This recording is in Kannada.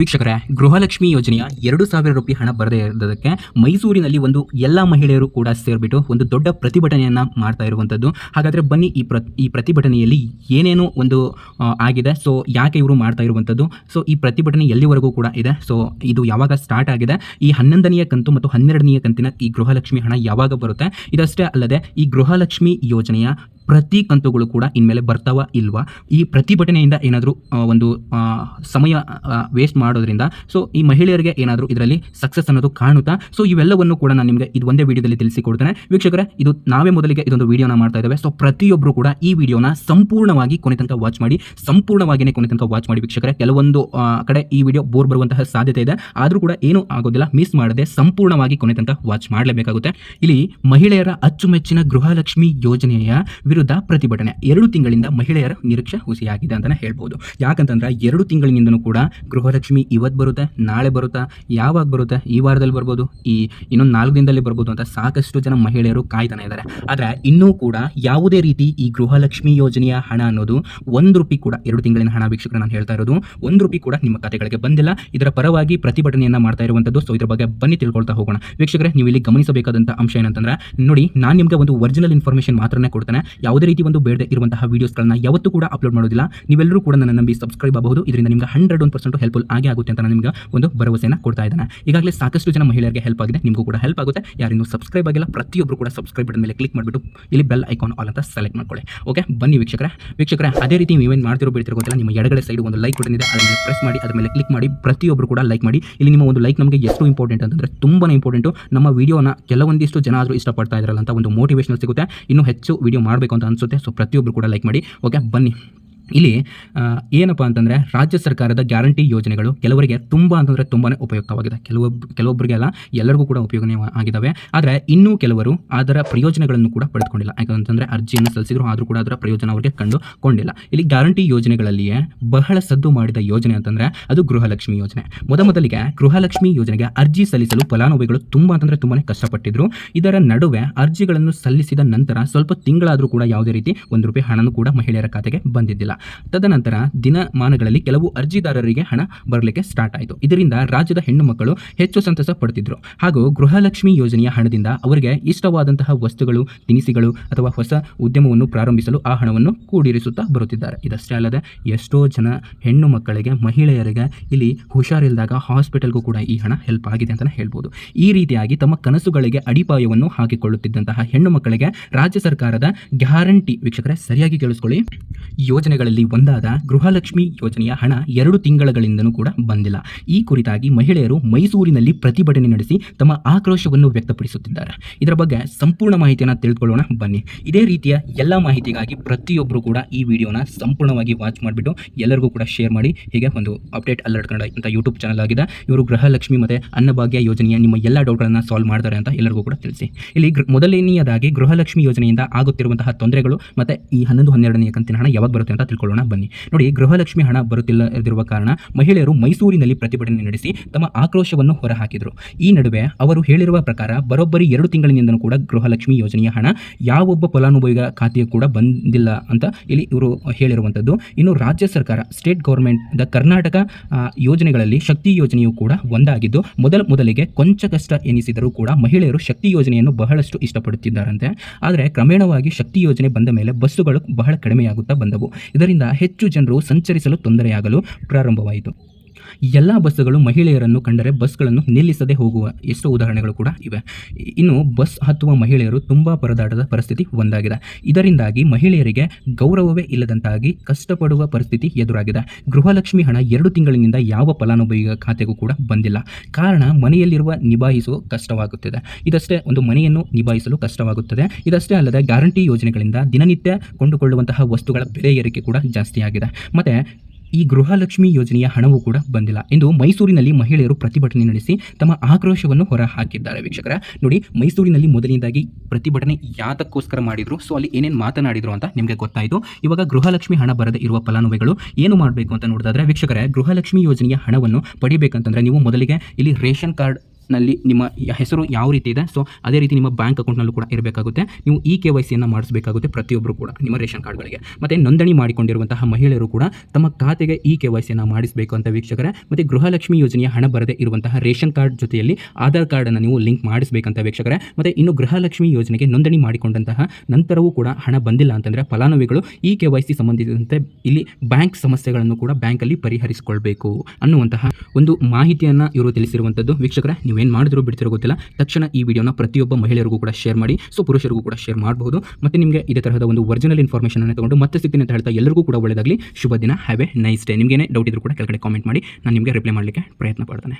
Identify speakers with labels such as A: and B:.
A: ವೀಕ್ಷಕರೇ, ಗೃಹಲಕ್ಷ್ಮಿ ಯೋಜನೆಯ ಎರಡು ಸಾವಿರ ರೂಪಾಯಿ ಹಣ ಬರದೇ ಇರೋದಕ್ಕೆ ಮೈಸೂರಿನಲ್ಲಿ ಒಂದು ಎಲ್ಲ ಮಹಿಳೆಯರು ಕೂಡ ಸೇರಿಬಿಟ್ಟು ಒಂದು ದೊಡ್ಡ ಪ್ರತಿಭಟನೆಯನ್ನು ಮಾಡ್ತಾ ಇರುವಂಥದ್ದು. ಹಾಗಾದರೆ ಬನ್ನಿ ಈ ಪ್ರ, ಈ ಪ್ರತಿಭಟನೆಯಲ್ಲಿ ಏನೇನು ಒಂದು ಆಗಿದೆ. ಸೊ ಯಾಕೆ ಇವರು ಮಾಡ್ತಾ ಇರುವಂಥದ್ದು? ಸೊ ಈ ಪ್ರತಿಭಟನೆ ಎಲ್ಲಿವರೆಗೂ ಕೂಡ ಇದೆ? ಸೊ ಇದು ಯಾವಾಗ ಸ್ಟಾರ್ಟ್ ಆಗಿದೆ? ಈ ಹನ್ನೊಂದನೆಯ ಕಂತು ಮತ್ತು ಹನ್ನೆರಡನೆಯ ಕಂತಿನ ಈ ಗೃಹಲಕ್ಷ್ಮಿ ಹಣ ಯಾವಾಗ ಬರುತ್ತೆ? ಇದಷ್ಟೇ ಅಲ್ಲದೆ ಈ ಗೃಹಲಕ್ಷ್ಮಿ ಯೋಜನೆಯ ಪ್ರತಿ ಕಂತುಗಳು ಕೂಡ ಇನ್ಮೇಲೆ ಬರ್ತಾವ ಇಲ್ವಾ? ಈ ಪ್ರತಿಭಟನೆಯಿಂದ ಏನಾದರೂ ಒಂದು ಸಮಯ ವೇಸ್ಟ್ ಮಾಡೋದ್ರಿಂದ ಸೊ ಈ ಮಹಿಳೆಯರಿಗೆ ಏನಾದರೂ ಇದರಲ್ಲಿ ಸಕ್ಸಸ್ ಅನ್ನೋದು ಕಾಣುತ್ತಾ? ಸೊ ಇವೆಲ್ಲವನ್ನು ಕೂಡ ನಾನು ನಿಮಗೆ ಇದು ಒಂದೇ ವಿಡಿಯೋದಲ್ಲಿ ತಿಳಿಸಿಕೊಡ್ತೇನೆ. ವೀಕ್ಷಕರೇ, ಇದು ನಾವೇ ಮೊದಲಿಗೆ ಇದೊಂದು ವಿಡಿಯೋನ ಮಾಡ್ತಾ ಇದ್ದೇವೆ. ಸೊ ಪ್ರತಿಯೊಬ್ಬರು ಕೂಡ ಈ ವಿಡಿಯೋನ ಸಂಪೂರ್ಣವಾಗಿ ಕೊನೆ ತನಕ ವಾಚ್ ಮಾಡಿ ಸಂಪೂರ್ಣವಾಗಿಯೇ ಕೊನೆ ತನಕ ವಾಚ್ ಮಾಡಿ ವೀಕ್ಷಕರೇ. ಕೆಲವೊಂದು ಕಡೆ ಈ ವಿಡಿಯೋ ಬೋರ್ ಬರುವಂತಹ ಸಾಧ್ಯತೆ ಇದೆ. ಆದರೂ ಕೂಡ ಏನೂ ಆಗೋದಿಲ್ಲ ಮಿಸ್ ಮಾಡದೆ ಸಂಪೂರ್ಣವಾಗಿ ಕೊನೆ ತನಕ ವಾಚ್ ಮಾಡಲೇಬೇಕಾಗುತ್ತೆ. ಇಲ್ಲಿ ಮಹಿಳೆಯರ ಅಚ್ಚುಮೆಚ್ಚಿನ ಗೃಹಲಕ್ಷ್ಮಿ ಯೋಜನೆಯ ವಿರುದ್ಧ ಪ್ರತಿಭಟನೆ. ಎರಡು ತಿಂಗಳಿಂದ ಮಹಿಳೆಯರ ನಿರೀಕ್ಷೆ ಹುಸಿಯಾಗಿದೆ ಅಂತಲೇ ಹೇಳ್ಬೋದು. ಯಾಕಂತಂದ್ರೆ ಎರಡು ತಿಂಗಳಿನಿಂದನೂ ಕೂಡ ಗೃಹಲಕ್ಷ್ಮಿ ಇವತ್ತು ಬರುತ್ತೆ, ನಾಳೆ ಬರುತ್ತಾ, ಯಾವಾಗ ಬರುತ್ತೆ, ಈ ವಾರದಲ್ಲಿ ಬರ್ಬೋದು, ಈ ಇನ್ನೊಂದು ನಾಲ್ಕು ದಿನದಲ್ಲಿ ಬರ್ಬೋದು ಅಂತ ಸಾಕಷ್ಟು ಜನ ಮಹಿಳೆಯರು ಕಾಯ್ತಾನೆ ಇದ್ದಾರೆ. ಆದರೆ ಇನ್ನೂ ಕೂಡ ಯಾವುದೇ ರೀತಿ ಈ ಗೃಹಲಕ್ಷ್ಮಿ ಯೋಜನೆಯ ಹಣ ಅನ್ನೋದು ಒಂದು ರೂಪಾಯಿ ಕೂಡ, ಎರಡು ತಿಂಗಳಿನ ಹಣ ವೀಕ್ಷಕರು ನಾನು ಹೇಳ್ತಾ ಇರೋದು, ಒಂದು ರೂಪಾಯಿ ಕೂಡ ನಿಮ್ಮ ಖಾತೆಗಳಿಗೆ ಬಂದಿಲ್ಲ. ಇದರ ಪರವಾಗಿ ಪ್ರತಿಭಟನೆಯನ್ನು ಮಾಡ್ತಾ ಇರುವಂಥದ್ದು ಸೊ ಇದರ ಬಗ್ಗೆ ಬನ್ನಿ ತಿಳ್ಕೊಳ್ತಾ ಹೋಗೋಣ. ವೀಕ್ಷಕರೇ ನೀವು ಇಲ್ಲಿ ಗಮನಿಸಬೇಕಾದಂಥ ಅಂಶ ಏನಂತಂದ್ರೆ, ನೋಡಿ, ನಾನು ನಿಮಗೆ ಒಂದು ಒರಿಜಿನಲ್ ಇನ್ಫಾರ್ಮೇಷನ್ ಮಾತ್ರನೇ ಕೊಡ್ತಾನೆ. ಯಾವುದೇ ರೀತಿ ಒಂದು ಬೇಡದೆ ಇರುವಂತಹ ವೀಡಿಯೋಸ್ಗಳನ್ನ ಯಾವತ್ತೂ ಕೂಡ ಅಪ್ಲೋಡ್ ಮಾಡೋದಿಲ್ಲ. ನೀವೆಲ್ಲರೂ ಕೂಡ ನನ್ನ ನಂಬಿ ಸಬ್ಸ್ಕ್ರೈಬ್ ಆಗಬಹುದು. ಇದರಿಂದ ನಿಮಗೆ ಹಂಡ್ರೆಡ್ ಒನ್ ಪರ್ಸೆಂಟ್ ಹೆಲ್ಪ್ಫುಲ್ ಆಗೇ ಆಗುತ್ತೆ ಅಂತ ನಿಮಗೆ ಒಂದು ಭರವಸೆಯನ್ನು ಕೊಡ್ತಾ ಇದ್ದಾನೆ. ಈಗಾಗಲೇ ಸಾಕಷ್ಟು ಜನ ಮಹಿಳೆಯರಿಗೆ ಹೆಲ್ಪ್ ಆಗಿದೆ. ನಿಮಗೂ ಕೂಡ ಹೆಲ್ಪ್ ಆಗುತ್ತೆ. ಯಾರಿನ್ನೂ ಸಬ್ಸ್ಕ್ರೈಬ್ ಆಗಿಲ್ಲ ಪ್ರತಿಯೊಬ್ಬರು ಕೂಡ ಸಬ್ಸ್ಕ್ರೈಬ್ ಬಟನ್ ಮೇಲೆ ಕ್ಲಿಕ್ ಮಾಡಿಬಿಟ್ಟು ಇಲ್ಲಿ ಬೆಲ್ ಐಕಾನ್ ಆಲ್ ಅಂತ ಸೆಲೆಕ್ಟ್ ಮಾಡ್ಕೊಳ್ಳಿ. ಓಕೆ ಬನ್ನಿ ವೀಕ್ಷಕರೇ. ವೀಕ್ಷಕರೇ, ಅದೇ ರೀತಿ ನೀವೇನು ಮಾಡ್ತಿರೋ ಬಿಡ್ತಿರೋ ಗೊತ್ತಿಲ್ಲ. ನಿಮ್ಮ ಎಡಗಡೆ ಸೈಡ್ ಒಂದು ಲೈಕ್ ಬಟನ್ ಇದೆ. ಅದರ ಮೇಲೆ ಪ್ರೆಸ್ ಮಾಡಿ, ಅದರ ಮೇಲೆ ಕ್ಲಿಕ್ ಮಾಡಿ ಪ್ರತಿಯೊಬ್ಬರು ಕೂಡ ಲೈಕ್ ಮಾಡಿ. ಇಲ್ಲಿ ನಿಮ್ಮ ಒಂದು ಲೈಕ್ ನಮಗೆ ಎಷ್ಟು ಇಂಪಾರ್ಟೆಂಟ್ ಅಂತಂದರೆ ತುಂಬಾ ಇಂಪಾರ್ಟೆಂಟು ನಮ್ಮ ವಿಡಿಯೋನ ಕೆಲವೊಂದಿಷ್ಟು ಜನ ಆದರೂ ಇಷ್ಟಪಡ್ತಾ ಇದ್ರಲ್ಲ ಅಂತ ಒಂದು ಮೋಟಿವೇಶನ್ ಸಿಗುತ್ತೆ. ಇನ್ನೂ ಹೆಚ್ಚು ವಿಡಿಯೋ ಮಾಡಬೇಕು ಅಂತ ಅನಿಸುತ್ತೆ. ಸೊ ಪ್ರತಿಯೊಬ್ಬರು ಕೂಡ ಲೈಕ್ ಮಾಡಿ. ಓಕೆ ಬನ್ನಿ. ಇಲ್ಲಿ ಏನಪ್ಪ ಅಂತಂದರೆ ರಾಜ್ಯ ಸರ್ಕಾರದ ಗ್ಯಾರಂಟಿ ಯೋಜನೆಗಳು ಕೆಲವರಿಗೆ ತುಂಬ ಅಂತಂದರೆ ತುಂಬಾ ಉಪಯುಕ್ತವಾಗಿದೆ. ಕೆಲವೊಬ್ಬ ಕೆಲವೊಬ್ಬರಿಗೆ ಅಲ್ಲ, ಎಲ್ಲರಿಗೂ ಕೂಡ ಉಪಯೋಗ ಆಗಿದ್ದಾವೆ ಆದರೆ ಇನ್ನೂ ಕೆಲವರು ಅದರ ಪ್ರಯೋಜನಗಳನ್ನು ಕೂಡ ಪಡೆದುಕೊಂಡಿಲ್ಲ. ಯಾಕಂತಂದರೆ ಅರ್ಜಿಯನ್ನು ಸಲ್ಲಿಸಿದ್ರು, ಆದರೂ ಕೂಡ ಅದರ ಪ್ರಯೋಜನ ಅವರಿಗೆ ಕಂಡುಕೊಂಡಿಲ್ಲ ಇಲ್ಲಿ ಗ್ಯಾರಂಟಿ ಯೋಜನೆಗಳಲ್ಲಿಯೇ ಬಹಳ ಸದ್ದು ಮಾಡಿದ ಯೋಜನೆ ಅಂತಂದರೆ ಅದು ಗೃಹಲಕ್ಷ್ಮಿ ಯೋಜನೆ. ಮೊದಮೊದಲಿಗೆ ಗೃಹಲಕ್ಷ್ಮಿ ಯೋಜನೆಗೆ ಅರ್ಜಿ ಸಲ್ಲಿಸಲು ಫಲಾನುಭವಿಗಳು ತುಂಬ ಅಂತಂದರೆ ತುಂಬಾ ಕಷ್ಟಪಟ್ಟಿದ್ರು. ಇದರ ನಡುವೆ ಅರ್ಜಿಗಳನ್ನು ಸಲ್ಲಿಸಿದ ನಂತರ ಸ್ವಲ್ಪ ತಿಂಗಳಾದರೂ ಕೂಡ ಯಾವುದೇ ರೀತಿ ಒಂದು ರೂಪಾಯಿ ಹಣನೂ ಕೂಡ ಮಹಿಳೆಯರ ಖಾತೆಗೆ ಬಂದಿದ್ದಿಲ್ಲ. ತದನಂತರ ದಿನಮಾನಗಳಲ್ಲಿ ಕೆಲವು ಅರ್ಜಿದಾರರಿಗೆ ಹಣ ಬರಲಿಕ್ಕೆ ಸ್ಟಾರ್ಟ್ ಆಯಿತು. ಇದರಿಂದ ರಾಜ್ಯದ ಹೆಣ್ಣು ಮಕ್ಕಳು ಹೆಚ್ಚು ಸಂತಸ ಪಡ್ತಿದ್ರು ಹಾಗೂ ಗೃಹಲಕ್ಷ್ಮಿ ಯೋಜನೆಯ ಹಣದಿಂದ ಅವರಿಗೆ ಇಷ್ಟವಾದಂತಹ ವಸ್ತುಗಳು, ತಿನಿಸುಗಳು ಅಥವಾ ಹೊಸ ಉದ್ಯಮವನ್ನು ಪ್ರಾರಂಭಿಸಲು ಆ ಹಣವನ್ನು ಕೂಡಿರಿಸುತ್ತಾ ಬರುತ್ತಿದ್ದಾರೆ. ಇದಷ್ಟೇ ಅಲ್ಲದೆ ಎಷ್ಟೋ ಜನ ಹೆಣ್ಣು ಮಕ್ಕಳಿಗೆ, ಮಹಿಳೆಯರಿಗೆ ಇಲ್ಲಿ ಹುಷಾರಿಲ್ಲದಾಗ ಹಾಸ್ಪಿಟಲ್ಗೂ ಕೂಡ ಈ ಹಣ ಹೆಲ್ಪ್ ಆಗಿದೆ ಅಂತಲೇ ಹೇಳ್ಬೋದು. ಈ ರೀತಿಯಾಗಿ ತಮ್ಮ ಕನಸುಗಳಿಗೆ ಅಡಿಪಾಯವನ್ನು ಹಾಕಿಕೊಳ್ಳುತ್ತಿದ್ದಂತಹ ಹೆಣ್ಣು ಮಕ್ಕಳಿಗೆ ರಾಜ್ಯ ಸರ್ಕಾರದ ಗ್ಯಾರಂಟಿ ವೀಕ್ಷಕರೇ, ಸರಿಯಾಗಿ ಕೇಳಿಸ್ಕೊಳ್ಳಿ. ಯೋಜನೆಗಳಲ್ಲಿ ಒಂದಾದ ಗೃಹಲಕ್ಷ್ಮಿ ಯೋಜನೆಯ ಹಣ ಎರಡು ತಿಂಗಳಗಳಿಂದಲೂ ಕೂಡ ಬಂದಿಲ್ಲ. ಈ ಕುರಿತಾಗಿ ಮಹಿಳೆಯರು ಮೈಸೂರಿನಲ್ಲಿ ಪ್ರತಿಭಟನೆ ನಡೆಸಿ ತಮ್ಮ ಆಕ್ರೋಶವನ್ನು ವ್ಯಕ್ತಪಡಿಸುತ್ತಿದ್ದಾರೆ. ಇದರ ಬಗ್ಗೆ ಸಂಪೂರ್ಣ ಮಾಹಿತಿಯನ್ನು ತಿಳಿದುಕೊಳ್ಳೋಣ. ಬನ್ನಿ. ಇದೇ ರೀತಿಯ ಎಲ್ಲ ಮಾಹಿತಿಗಾಗಿ ಪ್ರತಿಯೊಬ್ಬರು ಕೂಡ ಈ ವಿಡಿಯೋನ ಸಂಪೂರ್ಣವಾಗಿ ವಾಚ್ ಮಾಡಿಬಿಟ್ಟು ಎಲ್ಲರಿಗೂ ಕೂಡ ಶೇರ್ ಮಾಡಿ. ಹೀಗೆ ಒಂದು ಅಪ್ಡೇಟ್ ಅಲರ್ಟ್ ಕನ್ನಡ ಅಂತ ಯೂಟ್ಯೂಬ್ ಚಾನಲ್ ಆಗಿದೆ. ಇವರು ಗೃಹಲಕ್ಷ್ಮಿ ಮತ್ತು ಅನ್ನಭಾಗ್ಯ ಯೋಜನೆಯ ನಿಮ್ಮ ಎಲ್ಲ ಡೌಟ್ಗಳನ್ನು ಸಾಲ್ವ್ ಮಾಡ್ತಾರೆ ಅಂತ ಎಲ್ಲರಿಗೂ ಕೂಡ ತಿಳಿಸಿ. ಇಲ್ಲಿ ಮೊದಲನೆಯದಾಗಿ ಗೃಹಲಕ್ಷ್ಮಿ ಯೋಜನೆಯಿಂದ ಆಗುತ್ತಿರುವಂತಹ ತೊಂದರೆಗಳು ಮತ್ತು ಈ ಹನ್ನೊಂದು ಹನ್ನೆರಡನೇ ಕಂತಿನ ಹಣ ಯಾವಾಗ ಬರುತ್ತೆ ಅಂತ ತಿಳ್ಕೊಳ್ಳೋಣ ಬನ್ನಿ. ನೋಡಿ, ಗೃಹಲಕ್ಷ್ಮಿ ಹಣ ಬರುತ್ತಿಲ್ಲದಿರುವ ಕಾರಣ ಮಹಿಳೆಯರು ಮೈಸೂರಿನಲ್ಲಿ ಪ್ರತಿಭಟನೆ ನಡೆಸಿ ತಮ್ಮ ಆಕ್ರೋಶವನ್ನು ಹೊರಹಾಕಿದರು. ಈ ನಡುವೆ ಅವರು ಹೇಳಿರುವ ಪ್ರಕಾರ ಬರೋಬ್ಬರಿ ಎರಡು ತಿಂಗಳಿನಿಂದಲೂ ಕೂಡ ಗೃಹಲಕ್ಷ್ಮಿ ಯೋಜನೆಯ ಹಣ ಯಾವೊಬ್ಬ ಫಲಾನುಭವಿಗಳ ಖಾತೆಯು ಕೂಡ ಬಂದಿಲ್ಲ ಅಂತ ಇಲ್ಲಿ ಇವರು ಹೇಳಿರುವಂಥದ್ದು. ಇನ್ನು ರಾಜ್ಯ ಸರ್ಕಾರ, ಸ್ಟೇಟ್ ಗೌರ್ಮೆಂಟ್ ದ ಕರ್ನಾಟಕ ಯೋಜನೆಗಳಲ್ಲಿ ಶಕ್ತಿ ಯೋಜನೆಯು ಕೂಡ ಒಂದಾಗಿದ್ದು, ಮೊದಲ ಮೊದಲಿಗೆ ಕೊಂಚ ಕಷ್ಟ ಎನಿಸಿದರೂ ಕೂಡ ಮಹಿಳೆಯರು ಶಕ್ತಿ ಯೋಜನೆಯನ್ನು ಬಹಳಷ್ಟು ಇಷ್ಟಪಡುತ್ತಿದ್ದಾರಂತೆ. ಆದರೆ ಕ್ರಮೇಣವಾಗಿ ಶಕ್ತಿ ಯೋಜನೆ ಬಂದ ಮೇಲೆ ಬಸ್ಸುಗಳು ಬಹಳ ಕಡಿಮೆಯಾಗುತ್ತಾ ಬಂದವು. ಇದರಿಂದ ಹೆಚ್ಚು ಜನರು ಸಂಚರಿಸಲು ತೊಂದರೆಯಾಗಲು ಪ್ರಾರಂಭವಾಯಿತು. ಎಲ್ಲ ಬಸ್ಸುಗಳು ಮಹಿಳೆಯರನ್ನು ಕಂಡರೆ ಬಸ್ಗಳನ್ನು ನಿಲ್ಲಿಸದೆ ಹೋಗುವ ಎಷ್ಟೋ ಉದಾಹರಣೆಗಳು ಕೂಡ ಇವೆ. ಇನ್ನು ಬಸ್ ಹತ್ತುವ ಮಹಿಳೆಯರು ತುಂಬ ಪರದಾಟದ ಪರಿಸ್ಥಿತಿ ಒಂದಾಗಿದೆ. ಇದರಿಂದಾಗಿ ಮಹಿಳೆಯರಿಗೆ ಗೌರವವೇ ಇಲ್ಲದಂತಾಗಿ ಕಷ್ಟಪಡುವ ಪರಿಸ್ಥಿತಿ ಎದುರಾಗಿದೆ. ಗೃಹಲಕ್ಷ್ಮಿ ಹಣ ಎರಡು ತಿಂಗಳಿನಿಂದ ಯಾವ ಫಲಾನುಭವಿಯ ಖಾತೆಗೂ ಕೂಡ ಬಂದಿಲ್ಲ. ಕಾರಣ ಮನೆಯಲ್ಲಿರುವ ನಿಭಾಯಿಸುವ ಕಷ್ಟವಾಗುತ್ತಿದೆ. ಇದಷ್ಟೇ ಒಂದು ಮನೆಯನ್ನು ನಿಭಾಯಿಸಲು ಕಷ್ಟವಾಗುತ್ತದೆ. ಇದಷ್ಟೇ ಅಲ್ಲದೆ ಗ್ಯಾರಂಟಿ ಯೋಜನೆಗಳಿಂದ ದಿನನಿತ್ಯ ಕೊಂಡುಕೊಳ್ಳುವಂತಹ ವಸ್ತುಗಳ ಬೆಲೆ ಏರಿಕೆ ಕೂಡ ಜಾಸ್ತಿಯಾಗಿದೆ. ಮತ್ತು ಈ ಗೃಹಲಕ್ಷ್ಮಿ ಯೋಜನೆಯ ಹಣವೂ ಕೂಡ ಬಂದಿಲ್ಲ ಎಂದು ಮೈಸೂರಿನಲ್ಲಿ ಮಹಿಳೆಯರು ಪ್ರತಿಭಟನೆ ನಡೆಸಿ ತಮ್ಮ ಆಕ್ರೋಶವನ್ನು ಹೊರಹಾಕಿದ್ದಾರೆ ವೀಕ್ಷಕರ. ನೋಡಿ, ಮೈಸೂರಿನಲ್ಲಿ ಮೊದಲನೇದಾಗಿ ಪ್ರತಿಭಟನೆ ಯಾತಕ್ಕೋಸ್ಕರ ಮಾಡಿದ್ರು, ಸೊ ಅಲ್ಲಿ ಏನೇನು ಮಾತನಾಡಿದ್ರು ಅಂತ ನಿಮಗೆ ಗೊತ್ತಾಯಿತು. ಇವಾಗ ಗೃಹಲಕ್ಷ್ಮಿ ಹಣ ಬರದೇ ಇರುವ ಫಲಾನುಭವಿಗಳು ಏನು ಮಾಡಬೇಕು ಅಂತ ನೋಡಿದಾದ್ರೆ ವೀಕ್ಷಕರೇ, ಗೃಹಲಕ್ಷ್ಮಿ ಯೋಜನೆಯ ಹಣವನ್ನು ಪಡಿಬೇಕಂತಂದ್ರೆ ನೀವು ಮೊದಲಿಗೆ ಇಲ್ಲಿ ರೇಷನ್ ಕಾರ್ಡ್ ನಲ್ಲಿ ನಿಮ್ಮ ಹೆಸರು ಯಾವ ರೀತಿ ಇದೆ? ಸೊ ಅದೇ ರೀತಿ ನಿಮ್ಮ ಬ್ಯಾಂಕ್ ಅಕೌಂಟ್ನಲ್ಲೂ ಕೂಡ ಇರಬೇಕಾಗುತ್ತೆ. ನೀವು ಇ ಕೆ ವೈ ಸಿಯನ್ನು ಮಾಡಿಸಬೇಕಾಗುತ್ತೆ ಪ್ರತಿಯೊಬ್ಬರು ಕೂಡ ನಿಮ್ಮ ರೇಷನ್ ಕಾರ್ಡ್ಗಳಿಗೆ ಮತ್ತು ನೋಂದಣಿ ಮಾಡಿಕೊಂಡಿರುವಂತಹ ಮಹಿಳೆಯರು ಕೂಡ ತಮ್ಮ ಖಾತೆಗೆ ಇ ಕೆ ವೈ ಸಿಯನ್ನು ಮಾಡಿಸಬೇಕು ಅಂತ ವೀಕ್ಷಕರೇ. ಮತ್ತು ಗೃಹಲಕ್ಷ್ಮಿ ಯೋಜನೆಯ ಹಣ ಬರದೇ ಇರುವಂತಹ ರೇಷನ್ ಕಾರ್ಡ್ ಜೊತೆಯಲ್ಲಿ ಆಧಾರ್ ಕಾರ್ಡನ್ನು ನೀವು ಲಿಂಕ್ ಮಾಡಿಸಬೇಕಂತ ವೀಕ್ಷಕರೇ. ಮತ್ತು ಇನ್ನು ಗೃಹಲಕ್ಷ್ಮಿ ಯೋಜನೆಗೆ ನೋಂದಣಿ ಮಾಡಿಕೊಂಡಂತಹ ನಂತರವೂ ಕೂಡ ಹಣ ಬಂದಿಲ್ಲ ಅಂತಂದರೆ ಫಲಾನುಭವಿಗಳು ಈ ಕೆ ವೈ ಸಿ ಸಂಬಂಧಿಸಿದಂತೆ ಇಲ್ಲಿ ಬ್ಯಾಂಕ್ ಸಮಸ್ಯೆಗಳನ್ನು ಕೂಡ ಬ್ಯಾಂಕಲ್ಲಿ ಪರಿಹರಿಸಿಕೊಳ್ಬೇಕು ಅನ್ನುವಂತಹ ಒಂದು ಮಾಹಿತಿಯನ್ನು ಇವರು ತಿಳಿಸಿರುವಂಥದ್ದು ವೀಕ್ಷಕರೇ. ನೀವೇನು ಮಾಡಿದ್ರು ಬಿಡ್ತಿರೋ ಗೊತ್ತಿಲ್ಲ. ತಕ್ಷಣ ಈ ವಿಡಿಯೋನ ಪ್ರತಿಯೊಬ್ಬ ಮಹಿಳೆಯರಿಗೂ ಕೂಡ ಶೇರ್ ಮಾಡಿ ಸೊ ಪುರುಷರಿಗೂ ಕೂಡ ಶೇರ್ ಮಾಡಬಹುದು ಮತ್ತೆ ನಿಮಗೆ ಇದೇ ತರಹದ ಒಂದು ಒರಿಜಿನಲ್ ಇನ್ಫಾರ್ಮೇಷನ್ ಅನ್ನು ತಗೊಂಡು ಮತ್ತೆ ಸಿಗ್ತೀನಿ ಅಂತ ಹೇಳ್ತಾ ಎಲ್ಲರಿಗೂ ಕೂಡ ಒಳ್ಳೆಯದಾಗಲಿ ಶುಭ ದಿನ ಹ್ಯಾವ್ ಎ ನೈಸ್ ಡೇ ನಿಮಗೇನೆ ಡೌಟ್ ಇದ್ರೂ ಕೂಡ ಕೆಳಗಡೆ ಕಾಮೆಂಟ್ ಮಾಡಿ, ನಾನು ನಿಮಗೆ ರಿಪ್ಲೈ ಮಾಡಲಿಕ್ಕೆ ಪ್ರಯತ್ನ ಪಡ್ತೇನೆ.